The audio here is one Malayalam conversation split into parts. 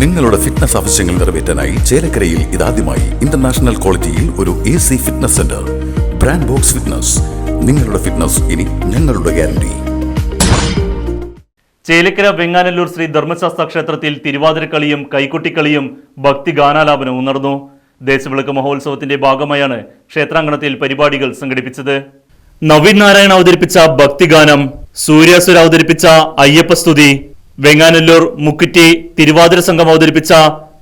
നിങ്ങളുടെ ഫിറ്റ്നസ് ആവശ്യങ്ങൾ നിറവേറ്റാനായി ചേലക്കരയിൽ ഇതാദ്യമായി ഇന്റർനാഷണൽ ക്വാളിറ്റിയിൽ ഒരു A C fitness centre brand Box fitness നിങ്ങളുടെ ഫിറ്റ്നസ് ഇനി ഞങ്ങളുടെ ഗ്യാരണ്ടി ചേലക്കര വെങ്ങാനല്ലൂർ ശ്രീ ധർമ്മശാസ്ത്ര ക്ഷേത്രത്തിൽ തിരുവാതിരക്കളിയും കൈക്കുട്ടിക്കളിയും ഭക്തി ഗാനാലാപനവും നടന്നു. ദേശവിളക്ക് മഹോത്സവത്തിന്റെ ഭാഗമായാണ് ക്ഷേത്രാങ്കണത്തിൽ പരിപാടികൾ സംഘടിപ്പിച്ചത്. നവീൻ നാരായണ അവതരിപ്പിച്ച ഭക്തിഗാനം സൂര്യാസുര അവതരിപ്പിച്ച അയ്യപ്പസ്തുതി വെങ്ങാനല്ലൂർ മുക്കുറ്റി തിരുവാതിര സംഘം അവതരിപ്പിച്ച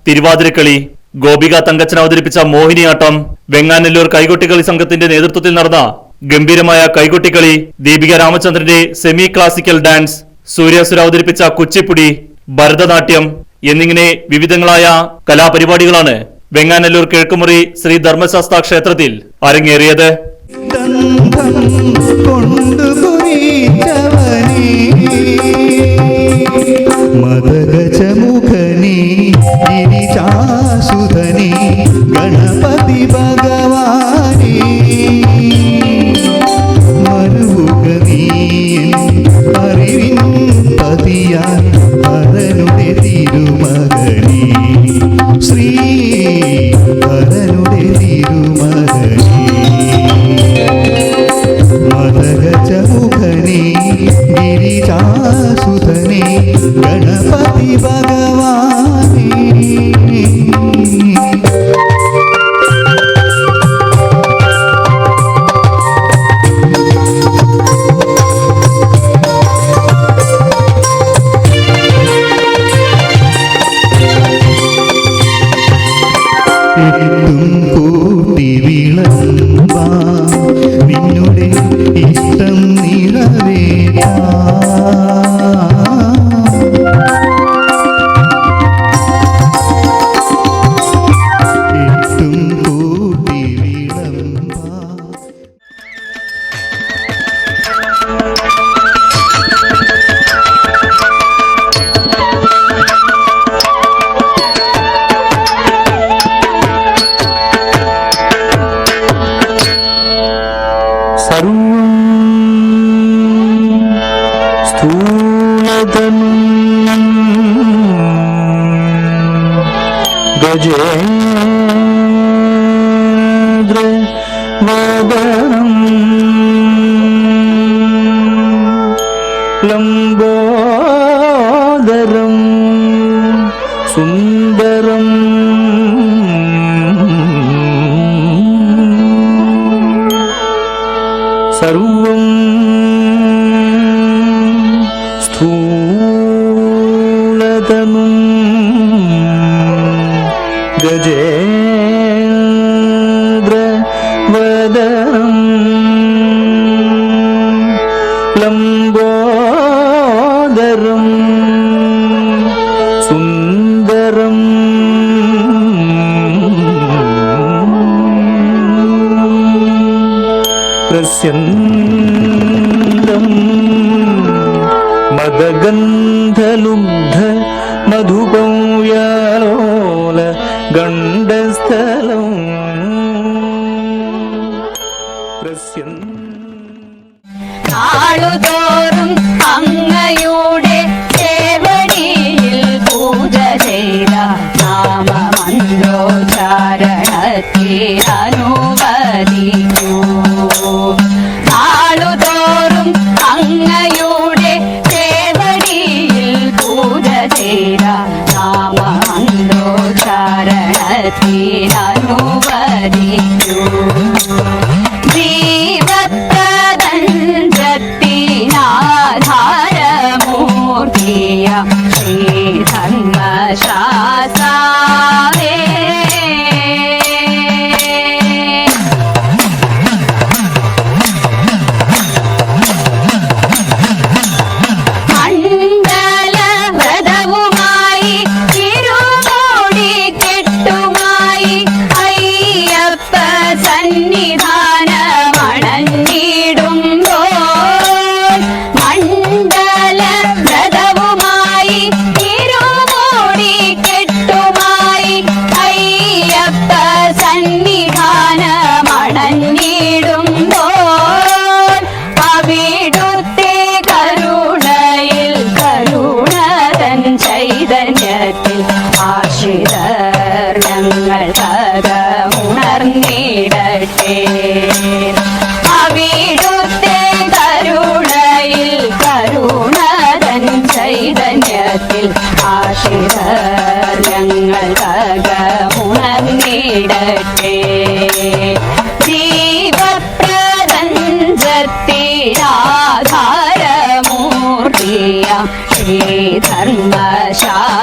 തിരുവാതിരക്കളി ഗോപിക തങ്കച്ചൻ അവതരിപ്പിച്ച മോഹിനിയാട്ടം വെങ്ങാനല്ലൂർ കൈകൊട്ടിക്കളി സംഘത്തിന്റെ നേതൃത്വത്തിൽ നടന്ന ഗംഭീരമായ കൈകൊട്ടിക്കളി ദീപിക രാമചന്ദ്രന്റെ സെമി ക്ലാസിക്കൽ ഡാൻസ് സൂര്യാസുര അവതരിപ്പിച്ച കുച്ചിപ്പുടി ഭരതനാട്യം എന്നിങ്ങനെ വിവിധങ്ങളായ കലാപരിപാടികളാണ് വെങ്ങാനല്ലൂർ കിഴക്കുമുറി ശ്രീ ധർമ്മശാസ്ത്ര ക്ഷേത്രത്തിൽ അരങ്ങേറിയത്. ഗന്ധം லம்போதரம் சுந்தரம். சர்வ ప్రస్యందం మదగంధలుబ్ధ మధుప ीरानुभरी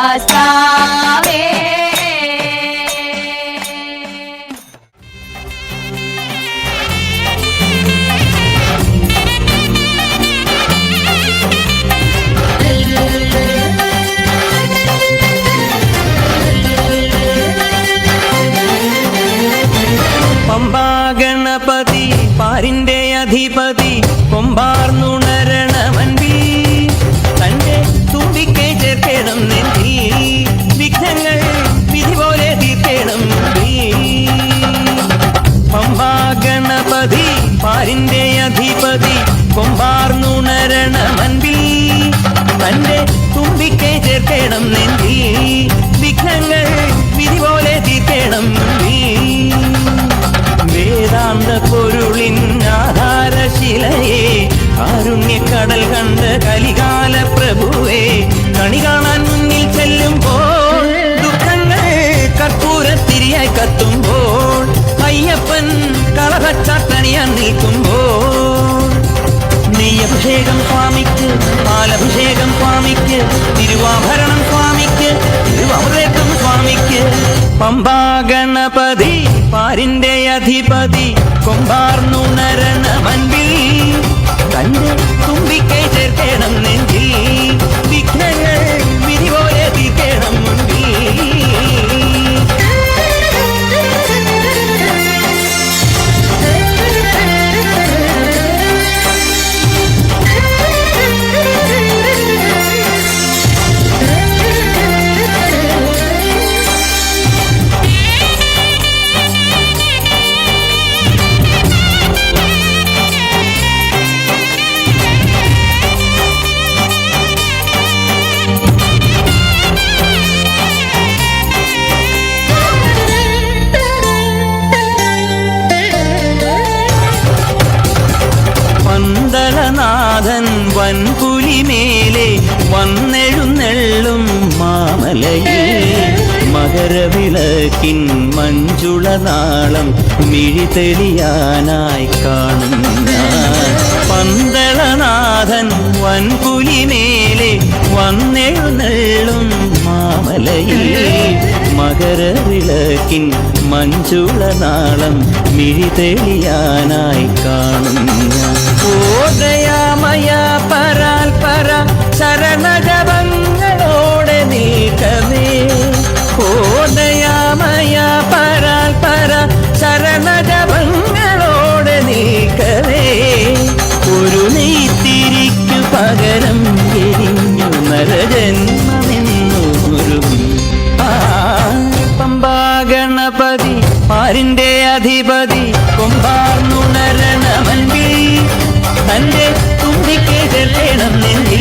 ശ്രീധർമ്മശാസ്താവേ പമ്പ ഗണപതി പാരിന്റെ അധിപതി. കൊമ്പാർന്നുണരണമൻപി കാരുണ്യക്കടൽ കണ്ട് കലികാല പ്രഭുവേ കണി കാണാൻ മുന്നിൽ ചെല്ലുമ്പോൾ ദുഃഖങ്ങൾ കർപ്പൂരത്തിരിയായി കത്തുമ്പോൾ അയ്യപ്പൻ കളഭച്ചാട്ടണിയാൻ നിൽക്കുമ്പോൾ. നെയ്യഭിഷേകം സ്വാമിക്ക് പാലഭിഷേകം സ്വാമിക്ക് തിരുവാഭരണം സ്വാമിക്ക് തിരുവമൃതം സ്വാമിക്ക്. പമ്പാ ഗണപതി പാരിന്റെ അധിപതി കൊമ്പാർന്നുണരണ മൻപിൽ വൻപുലിമേലെ വന്നെഴുന്നെള്ളും മാമലയിൽ. മകരവിളക്കിൻ മഞ്ജുളനാളം മിഴിതെളിയാനായി കാണും പന്തളനാഥൻ പന്തളനാഥൻ വൻപുലിമേലെ വന്നെഴുന്നെള്ളും മാമലയിൽ. മകരവിളക്കിൻ മഞ്ജുളനാളം മിഴിതെളിയാനായി കാണും ഓ ദയാമയ പരാൽ പര ശരണജപങ്ങളോടെ നീക്കമേ. ഓദയാമയ പരാൽ പര ശരണജപങ്ങളോടെ നീക്കമേ. ഒരു നീത്തിരിക്കു പകരം എരിഞ്ഞു നരജന്മമെന്നു പമ്പാ ഗണപതി പാരിന്റെ അധിപതി കൊമ്പാർന്നുണരണമൻപിൽ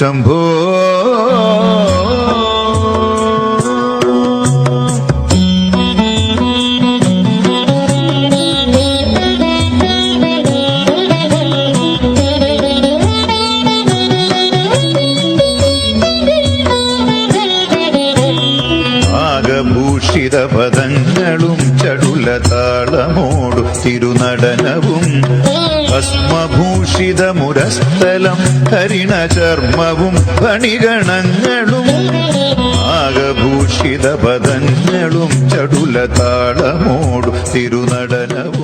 शम्भु ഭസ്മഭൂഷിത ഹരിണചർമ്മവും ഹരിണ ചർമ്മവും ഫണിഗണങ്ങളും ആകഭൂഷിത പദങ്ങളും ചടുല താളമോടു തിരുനടനവും.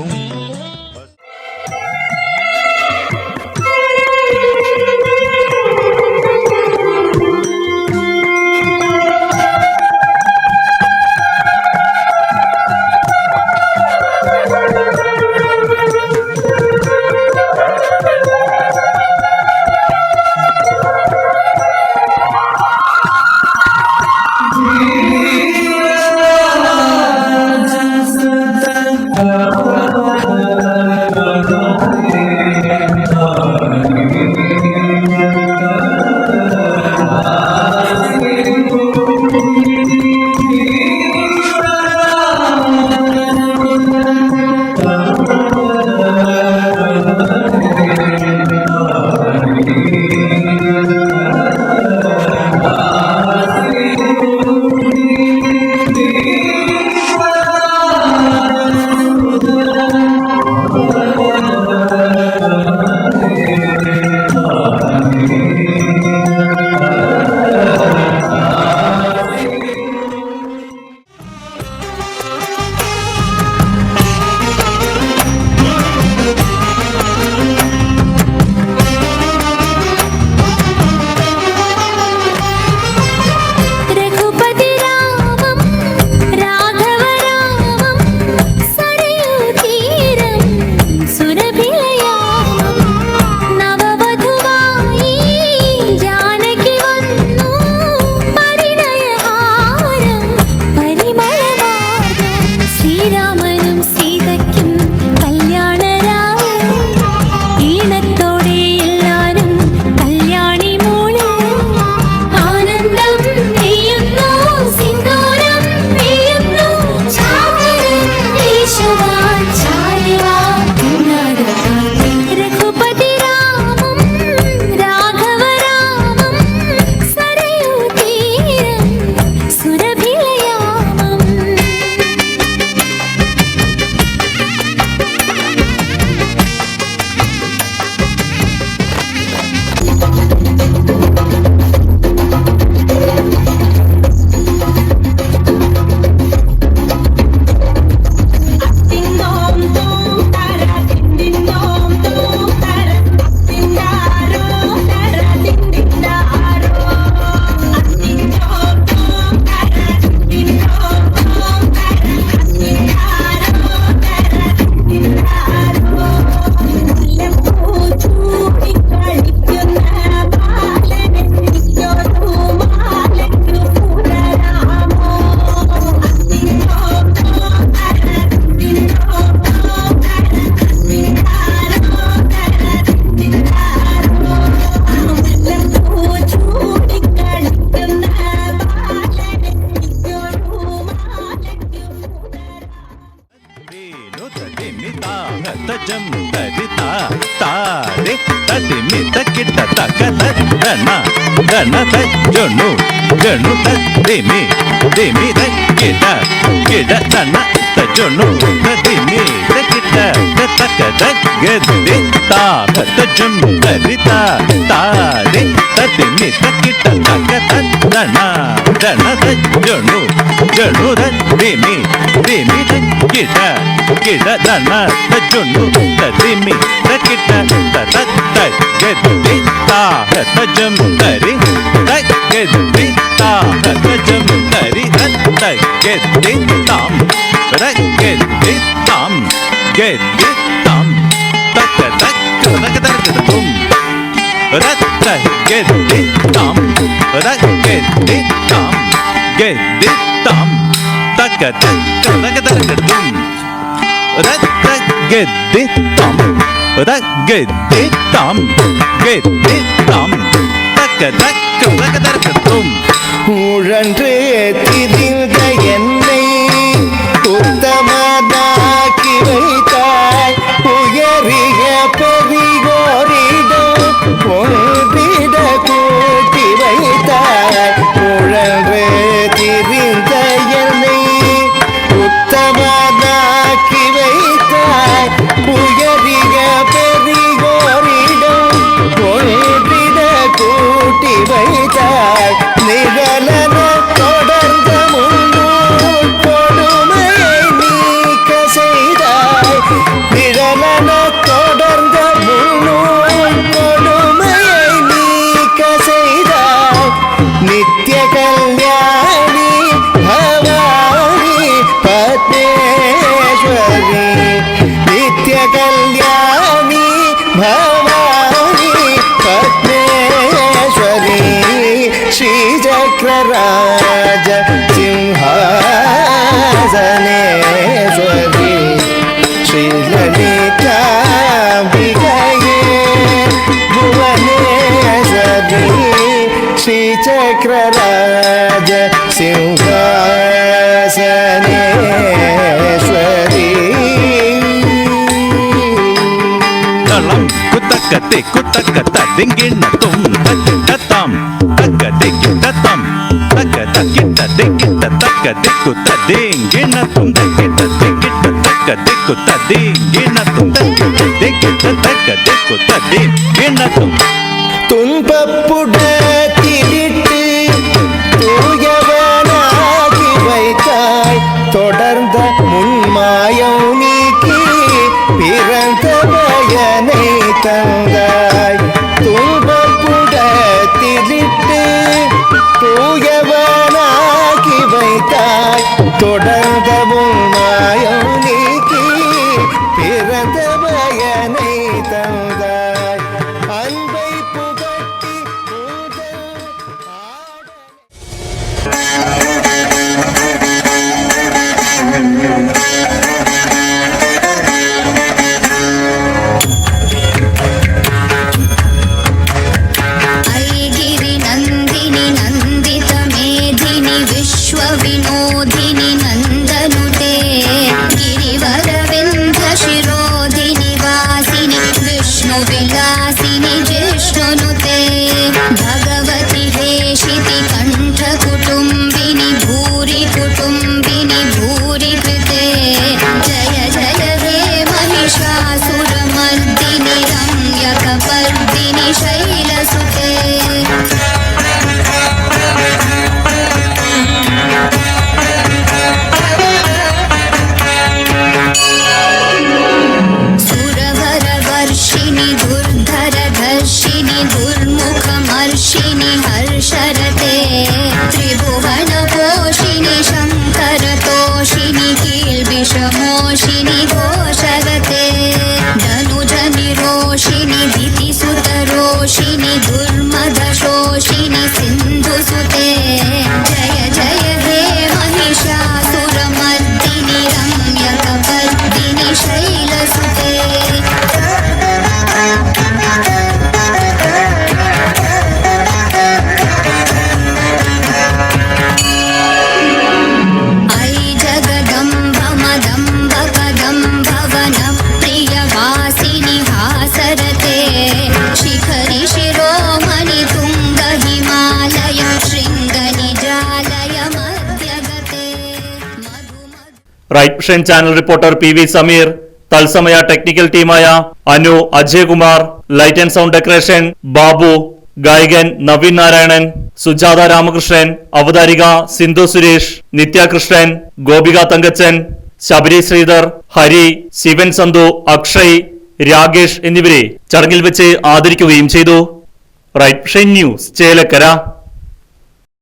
தன தஜனு ததி மீ தகிட்ட தத்தக தக்கது ತಜಂ ಹರಿತ ತಾರೆ ತತಿ ಮಿತ ಕಿಟ ನಕ ತಣ ದಣ ಜಣು ಜಣು ದಿಮಿ ದಿಮಿ ಕಿಟ ಕಿಟ ದಣ ತಜುಣು ತದಿಮಿ ತಕಿಟ ತತ ತಗದಿ ತಾಹ ತಜಂ ತರಿ ತಗದಿ ತಾಹ ತಜಂ ತರಿ ತಗದಿ ತಾಂ ರಗದಿ ತಾಂ ಗೆದ್ದಿ கெதித்தாம் கெதித்தாம் கெதித்தாம் தக்க தக்க தக்கதும் ரத்த கெதித்தாம் ரகெதித்தாம் கெதித்தாம் தக்க தக்க தக்க தக்கதும் ஊழன்றே திரிந்த என்னை உத்தமதான் ತಕ್ಕ ತೆಕ್ಕು ತಕ್ಕ ತೆಂಗಿಣ್ಣ ತುಂಬ ತತ್ತಾಂ ತಕ್ಕ ತೆಕ್ಕು ತತ್ತಾಂ ತಕ್ಕ ತಕ್ಕಿಟ್ಟ ತೆಕ್ಕಿಟ್ಟ ತಕ್ಕ ತೆಕ್ಕು ತದೇಂಗಿಣ್ಣ ತುಂಬ ತೆಕ್ಕಿಟ್ಟ ತೆಕ್ಕಿಟ್ಟ ತಕ್ಕ ತೆಕ್ಕು ತದೇಂಗಿಣ್ಣ ತುಂಬ ತೆಕ್ಕಿಟ್ಟ ತಕ್ಕ ತೆಕ್ಕು ತದೇಂಗಿಣ್ಣ ತುಂಬ துன்பப்புட திரிட்டு தூயவனாகி வைத்தாய் தொடர்ந்த முன்மாயம் I'll be know सुरवरवर्षिणि दुर्धरधर्षिणि दुर्मुखमर्षिणि हर्षरते Right Vision channel reporter P V Sameer തത്സമയ ടെക്നിക്കൽ ടീമായ Anu Ajayakumar light and sound decoration Babu ഗായകൻ നവീൻ നാരായണൻ സുജാത രാമകൃഷ്ണൻ അവതാരിക സിന്ധു സുരേഷ് നിത്യാകൃഷ്ണൻ ഗോപിക തങ്കച്ചൻ ശബരി ശ്രീധർ ഹരി ശിവൻ സന്തു അക്ഷയ് രാകേഷ് എന്നിവരെ ചടങ്ങിൽ വെച്ച് ആദരിക്കുകയും ചെയ്തു. Right News Chelakkara.